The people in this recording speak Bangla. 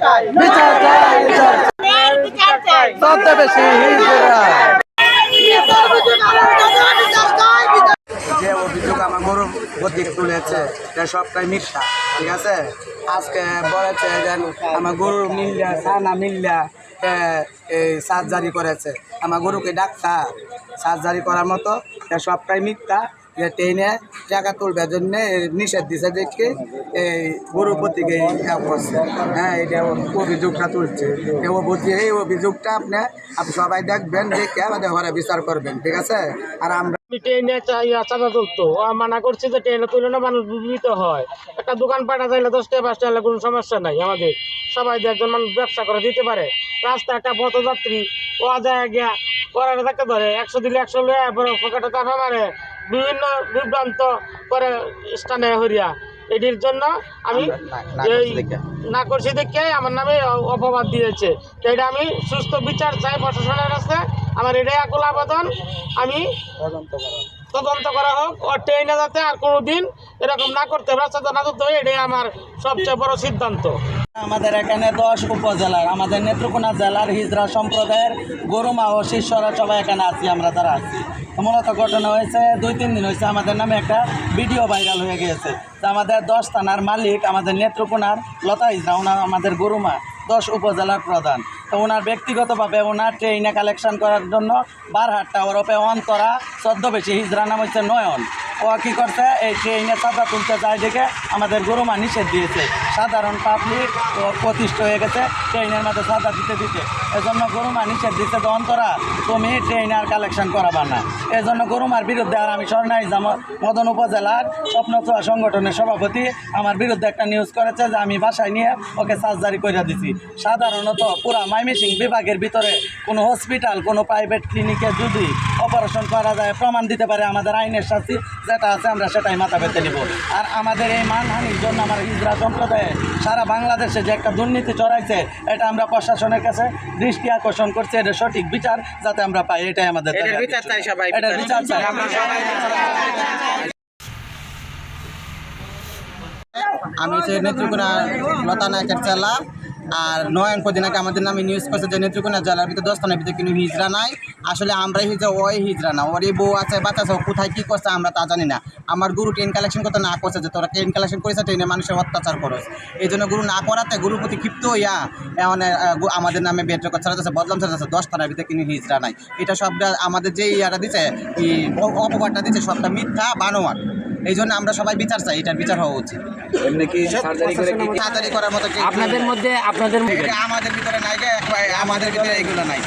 চাই। বিচার চাই বিচার বিচার চাই। সবচেয়ে বেশি হিজড়া যে অভিযোগ আমার গরু প্রতীক তুলেছে এটা সবটাই মিথ্যা ঠিক আছে? আজকে বলেছে যে আমার গরু মিল্লা সানা মিল্লা সার্জারি করেছে। আমার গরুকে ডাক্তার। সার্জারি করার মতো এটা সবটাই মিথ্যা। যে ট্রেনে টাকা তুলবার জন্য নিষেধ দিছে দেখে এই গরু প্রতীকে করছে। হ্যাঁ এটা অভিযোগটা তুলছে। এই অভিযোগ এই অভিযোগটা আপনি আপনি সবাই দেখবেন, দেখে আমাদের ঘরে বিচার করবেন, ঠিক আছে? আর আমরা মানা যে ট্রেনে না মানুষ হয়। একটা চাইলে টাকা কোনো সমস্যা নাই আমাদের। সবাই একজন মানুষ ব্যবসা করে দিতে পারে। রাস্তা একটা ও গিয়া ধরে, একশো দিলে একশো পরে পকেটে মারে। বিভিন্ন বিভ্রান্ত করে স্থানে হরিয়া এটির জন্য আমি এই না করছি দেখে আমার নামে অপবাদ দিয়েছে। তো এটা আমি সুস্থ বিচার চাই প্রশাসনের কাছে। আমার এটাই আকুল আবেদন। আমি তদন্ত করা। হোক। ও ট্রেনে যাতে আর কোনো দিন এরকম না করতে রাস্তাতে না করতে এটাই আমার সবচেয়ে বড় সিদ্ধান্ত। আমাদের এখানে দশ উপজেলার, আমাদের নেত্রকোনা জেলার হিজরা সম্প্রদায়ের গরুমা ও শিষ্যরা সবাই এখানে আছি, আমরা তারা আছি। মূলত ঘটনা হয়েছে, দুই, তিন দিন হয়েছে, আমাদের নামে একটা ভিডিও ভাইরাল হয়ে গিয়েছে। আমাদের দশ থানার মালিক, আমাদের নেত্রকোনার লতা হিজরা ওনার আমাদের গরুমা দশ উপজেলার প্রধান। তো ওনার ব্যক্তিগতভাবে ওনার ট্রেনে কালেকশন করার জন্য বারহাট্টা ওরপে অন্তরা চোদ্দবেশি হিজরা নাম হচ্ছে নয়ন। ও কী করছে? এই ট্রেনে চাঁদা তুলতে যায় দেখে আমাদের গরুমা নিষেধ দিয়েছে। সাধারণ পাবলিক ও প্রতিষ্ঠ হয়ে গেছে ট্রেনের মধ্যে চাঁদা দিতে দিতে। এজন্য গরুমা নিষেধ দিতে যে, অন্তরা, তুমি ট্রেন আর কালেকশন করাবা না। এজন্য গরুমার বিরুদ্ধে আর আমি স্বর্ণাই মদন উপজেলার স্বপ্ন ছোঁয়া সংগঠনের সভাপতি আমার বিরুদ্ধে একটা নিউজ করেছে যে, আমি বাসায় নিয়ে ওকে সার্জারি করে দিছি। সাধারণত পুরা মাইমেসিং বিভাগের ভিতরে কোনো হসপিটাল কোনো প্রাইভেট ক্লিনিকে যদি অপারেশন করা যায় প্রমাণ দিতে পারে আমাদের আইনের শাস্তি যেটা আছে আমরা সেটাই মাথা পেতে নিব। আর আমাদের এই মানহানির জন্য আমার হিজরা সম্প্রদায়ে সারা বাংলাদেশে যে একটা দুর্নীতি চড়াইছে এটা আমরা প্রশাসনের কাছে দৃষ্টি আকর্ষণ করছি এটা সঠিক বিচার যাতে আমরা পাই এটাই আমাদের দাবি। বিচার চাই সবাই, এটার বিচার। চাই। আমরা সবাই আমি হচ্ছে নেত্রকোনা লতা নায়কের চেলা। আর নয়ন আগে আমাদের নামে নিউজ করছে যে নেত্রকোনা জেলার ভিতরে দশ থানার ভিতরে কিন্তু হিজরা নাই। আসলে আমরাই হিজড়া ওই হিজরা না। ওর এই বউ আছে, বাচ্চা আছে কোথায় কী করছে আমরা তা জানি না। আমার গুরু ট্রেন কালেকশন করতে না করছে যে তোরা ট্রেন কালেকশন করেছে ট্রেনে মানুষের অত্যাচার করস। এই জন্য গুরু না করাতে গুরুর প্রতি ক্ষিপ্ত হইয়া এমন আমাদের নামে বেড রেকর্ড ছাড়া যাচ্ছে বদলাম ছাড়া যাচ্ছে দশ থানার ভিতরে কিন্তু হিজরা নাই। এটা সবটা আমাদের যে ইয়াটা দিছে অপবাদটা দিচ্ছে সবটা মিথ্যা বানোয়ার এই জন্য আমরা সবাই বিচার চাই এটার বিচার হওয়া উচিত এমনি কি সার্জারি করে কি সার্জারি করার মতো আপনাদের মধ্যে আপনাদের আমাদের ভিতরে নাই আমাদের ভিতরে এগুলো নাই।